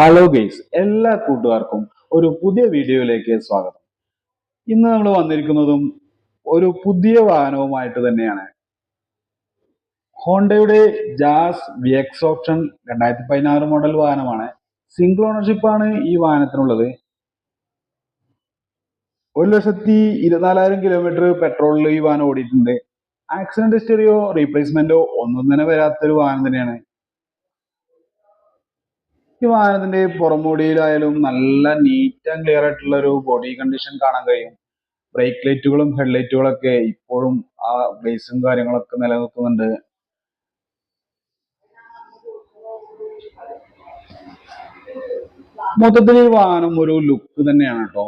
Hello guys എല്ലാ കൂട്ടുകാർക്കും ഒരു പുതിയ വീഡിയോയിലേക്ക് സ്വാഗതം. ഇന്ന് നമ്മൾ വന്നിരിക്കുന്നതും ഒരു പുതിയ വാഹനവുമായിട്ട് തന്നെയാണ്. ഹോണ്ടയുടെ ജാസ് വി എക്സ് ഓപ്ഷൻ രണ്ടായിരത്തി പതിനാറ് മോഡൽ വാഹനമാണ്. സിംഗിൾ ഓണർഷിപ്പ് ആണ് ഈ വാഹനത്തിനുള്ളത്. ഒരു ലക്ഷത്തി ഇരുപത്തിനാലായിരം കിലോമീറ്റർ പെട്രോളിൽ ഈ വാഹനം ഓടിയിട്ടുണ്ട്. ആക്സിഡന്റ് ഹിസ്റ്ററിയോ റീപ്ലേസ്മെന്റോ ഒന്നും തന്നെ വരാത്തൊരു വാഹനം തന്നെയാണ്. ഈ വാഹനത്തിന്റെ പുറമുടിയിലായാലും നല്ല നീറ്റ് ആൻഡ് ക്ലിയർ ആയിട്ടുള്ള ഒരു ബോഡി കണ്ടീഷൻ കാണാൻ കഴിയും. ബ്രേക്ക് ലൈറ്റുകളും ഹെഡ് ലൈറ്റുകളൊക്കെ ഇപ്പോഴും ആ ബേസും കാര്യങ്ങളൊക്കെ നിലനിൽക്കുന്നുണ്ട് മൊത്തത്തിൽ ഈ വാഹനം ഒരു ലുക്ക് തന്നെയാണ് കേട്ടോ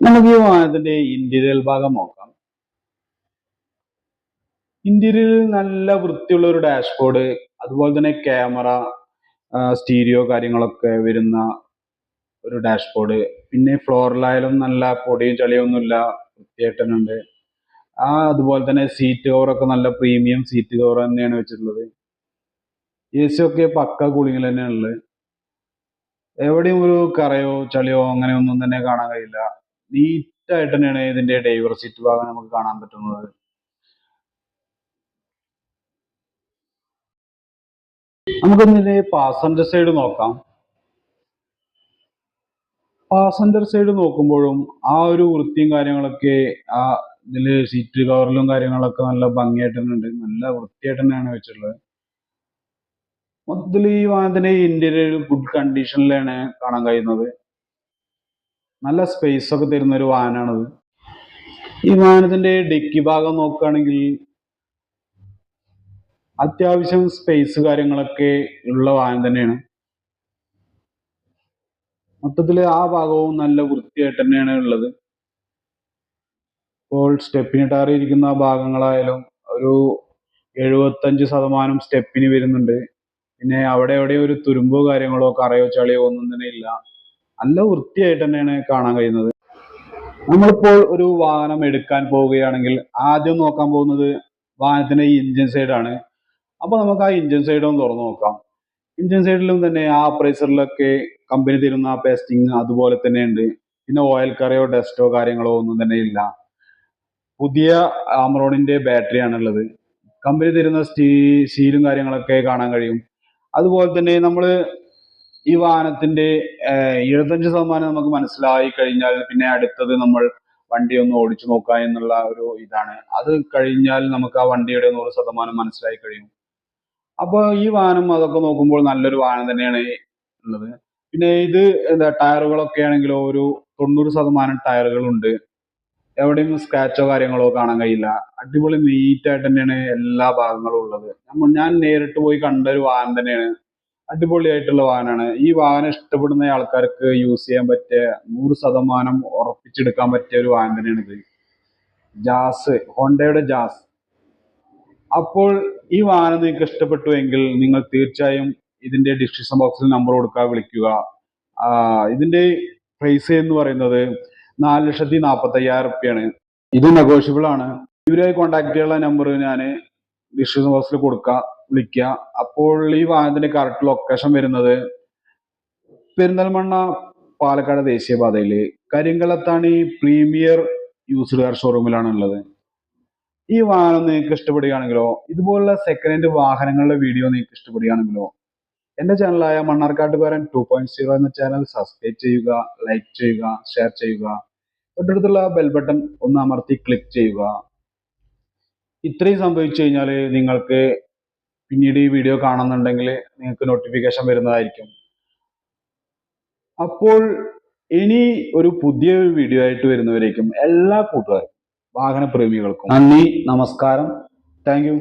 നമുക്ക് ഈ വാഹനത്തിന്റെ ഇന്റീരിയൽ ഭാഗം നോക്കാം. ഇന്റീരിയറിൽ നല്ല വൃത്തിയുള്ള ഒരു ഡാഷ്ബോർഡ് അതുപോലെ തന്നെ ക്യാമറ സ്റ്റീരിയോ കാര്യങ്ങളൊക്കെ വരുന്ന ഒരു ഡാഷ്ബോർഡ്. പിന്നെ ഫ്ലോറിലായാലും നല്ല പൊടിയും ചളിയൊന്നുമില്ല വൃത്തിയായിട്ടുണ്ട് ആ അതുപോലെ തന്നെ സീറ്റ് കവറൊക്കെ നല്ല പ്രീമിയം സീറ്റ് കവർ തന്നെയാണ് വെച്ചിട്ടുള്ളത്. എ സി ഒക്കെ പക്ക കൂളിങ്ങിൽ തന്നെയാണ് ഉള്ളത് എവിടെയും ഒരു കറയോ ചളിയോ അങ്ങനെ ഒന്നും തന്നെ കാണാൻ കഴിയില്ല. നീറ്റായിട്ട് തന്നെയാണ് ഇതിന്റെ ഡ്രൈവർ സീറ്റ് ഭാഗം നമുക്ക് കാണാൻ പറ്റുന്നത്. നമുക്ക് ഇതിന്റെ പാസഞ്ചർ സൈഡ് നോക്കാം. പാസഞ്ചർ സൈഡ് നോക്കുമ്പോഴും ആ ഒരു വൃത്തിയും കാര്യങ്ങളൊക്കെ ആ ഇതിൽ സീറ്റ് കവറിലും കാര്യങ്ങളൊക്കെ നല്ല ഭംഗിയായിട്ട് തന്നെ ഉണ്ട്. നല്ല വൃത്തിയായിട്ട് തന്നെയാണ് വെച്ചിട്ടുള്ളത്. മൊത്തത്തിൽ ഈ വാഹനത്തിന്റെ ഇന്റീരിയർ ഗുഡ് കണ്ടീഷനിലാണ് കാണാൻ കഴിയുന്നത്. നല്ല സ്പേസ് ഒക്കെ തരുന്ന ഒരു വാഹനമാണത്. ഈ വാഹനത്തിന്റെ ഡിക്കി ഭാഗം നോക്കുകയാണെങ്കിൽ അത്യാവശ്യം സ്പേസ് കാര്യങ്ങളൊക്കെ ഉള്ള വാഹനം തന്നെയാണ്. മൊത്തത്തിൽ ആ ഭാഗവും നല്ല വൃത്തിയായിട്ട് തന്നെയാണ് ഉള്ളത്. ഇപ്പോൾ സ്റ്റെപ്പിന് ടാറിയിരിക്കുന്ന ഭാഗങ്ങളായാലും ഒരു എഴുപത്തഞ്ച് ശതമാനം സ്റ്റെപ്പിന് വരുന്നുണ്ട്. പിന്നെ അവിടെ എവിടെ ഒരു തുരുമ്പോ കാര്യങ്ങളോ കറയോ ചളിയോ ഒന്നും തന്നെ ഇല്ല. നല്ല വൃത്തിയായിട്ട് തന്നെയാണ് കാണാൻ കഴിയുന്നത്. നമ്മളിപ്പോൾ ഒരു വാഹനം എടുക്കാൻ പോവുകയാണെങ്കിൽ ആദ്യം നോക്കാൻ പോകുന്നത് വാഹനത്തിന്റെ ഇഞ്ചിൻ സൈഡാണ് അപ്പൊ നമുക്ക് ആ ഇഞ്ചിൻ സൈഡ് ഒന്ന് തുറന്നു നോക്കാം. ഇഞ്ചിൻ സൈഡിലും തന്നെ ആ പ്രൈസറിലൊക്കെ കമ്പനി തരുന്ന പേസ്റ്റിങ് അതുപോലെ തന്നെ ഉണ്ട് പിന്നെ ഓയിൽ കറിയോ ഡസ്റ്റോ കാര്യങ്ങളോ ഒന്നും തന്നെ ഇല്ല. പുതിയ ആമറോണിന്റെ ബാറ്ററി ഉള്ളത് കമ്പനി തരുന്ന സ്റ്റീ സീലും കാര്യങ്ങളൊക്കെ കാണാൻ കഴിയും. അതുപോലെ തന്നെ നമ്മൾ ഈ വാഹനത്തിന്റെ എഴുപത്തഞ്ച് ശതമാനം നമുക്ക് മനസ്സിലായി കഴിഞ്ഞാൽ പിന്നെ അടുത്തത് നമ്മൾ വണ്ടി ഒന്ന് ഓടിച്ചു നോക്കുക എന്നുള്ള ഒരു ഇതാണ്. അത് കഴിഞ്ഞാൽ നമുക്ക് ആ വണ്ടിയുടെ നൂറ് ശതമാനം മനസ്സിലായി കഴിയും. അപ്പൊ ഈ വാഹനം അതൊക്കെ നോക്കുമ്പോൾ നല്ലൊരു വാഹനം തന്നെയാണ് ഉള്ളത്. പിന്നെ ഇത് എന്താ ടയറുകളൊക്കെ ആണെങ്കിലോ ഒരു തൊണ്ണൂറ് ശതമാനം ടയറുകളുണ്ട്. എവിടെയും സ്ക്രാച്ചോ കാര്യങ്ങളോ കാണാൻ കഴിയില്ല. അടിപൊളി നീറ്റ് ആയിട്ട് തന്നെയാണ് എല്ലാ ഭാഗങ്ങളും ഉള്ളത്. നമ്മ ഞാൻ നേരിട്ട് പോയി കണ്ട ഒരു വാഹനം തന്നെയാണ്. അടിപൊളിയായിട്ടുള്ള വാഹനമാണ് ഈ വാഹനം ഇഷ്ടപ്പെടുന്ന ആൾക്കാർക്ക് യൂസ് ചെയ്യാൻ പറ്റിയ നൂറ് ശതമാനം ഉറപ്പിച്ചെടുക്കാൻ പറ്റിയ ഒരു വാഹനം തന്നെയാണ് ഇത് ജാസ് ഹോണ്ടയുടെ ജാസ്. അപ്പോൾ ഈ വാഹനം നിങ്ങൾക്ക് ഇഷ്ടപ്പെട്ടു എങ്കിൽ നിങ്ങൾ തീർച്ചയായും ഇതിന്റെ ഡിസ്ക്രിപ്ഷൻ ബോക്സിൽ നമ്പർ കൊടുക്കുക വിളിക്കുക. ഇതിന്റെ പ്രൈസ് എന്ന് പറയുന്നത് നാല് ലക്ഷത്തി നാൽപ്പത്തി അയ്യായിരം റുപ്യാണ്. ഇത് നെഗോഷ്യബിൾ ആണ്. ഇവരുമായി കോണ്ടാക്ട് ചെയ്യാനുള്ള നമ്പർ ഞാൻ ഡിസ്ക്രിപ്ഷൻ ബോക്സിൽ കൊടുക്കുക വിളിക്കുക അപ്പോൾ ഈ വാഹനത്തിന്റെ കറക്റ്റ് ലൊക്കേഷൻ വരുന്നത് പെരിന്തൽമണ്ണ പാലക്കാട് ദേശീയപാതയിൽ കരിങ്കളത്താണി പ്രീമിയർ യൂസ്ഡ് കാർ ഷോറൂമിലാണ് ഉള്ളത് ഈ വാഹനം നിങ്ങൾക്ക് ഇഷ്ടപ്പെടുകയാണെങ്കിലോ ഇതുപോലുള്ള സെക്കൻഡ് ഹാൻഡ് വാഹനങ്ങളുടെ വീഡിയോ നിങ്ങൾക്ക് ഇഷ്ടപ്പെടുകയാണെങ്കിലോ എന്റെ ചാനലായ മണ്ണാർക്കാട്ടുകാരൻ ടു പോയിന്റ് സീറോ എന്ന ചാനൽ സബ്സ്ക്രൈബ് ചെയ്യുക ലൈക്ക് ചെയ്യുക ഷെയർ ചെയ്യുക. തൊട്ടടുത്തുള്ള ബെൽ ബട്ടൺ ഒന്ന് അമർത്തി ക്ലിക്ക് ചെയ്യുക. ഇത്രയും സംഭവിച്ചു കഴിഞ്ഞാൽ നിങ്ങൾക്ക് പിന്നീട് ഈ വീഡിയോ കാണുന്നുണ്ടെങ്കിൽ നിങ്ങൾക്ക് നോട്ടിഫിക്കേഷൻ വരുന്നതായിരിക്കും. അപ്പോൾ ഇനി ഒരു പുതിയൊരു വീഡിയോ ആയിട്ട് വരുന്നവരേക്കും എല്ലാ കൂട്ടുകാരും വാഹന പ്രേമികൾക്കും നന്ദി നമസ്കാരം. Thank you.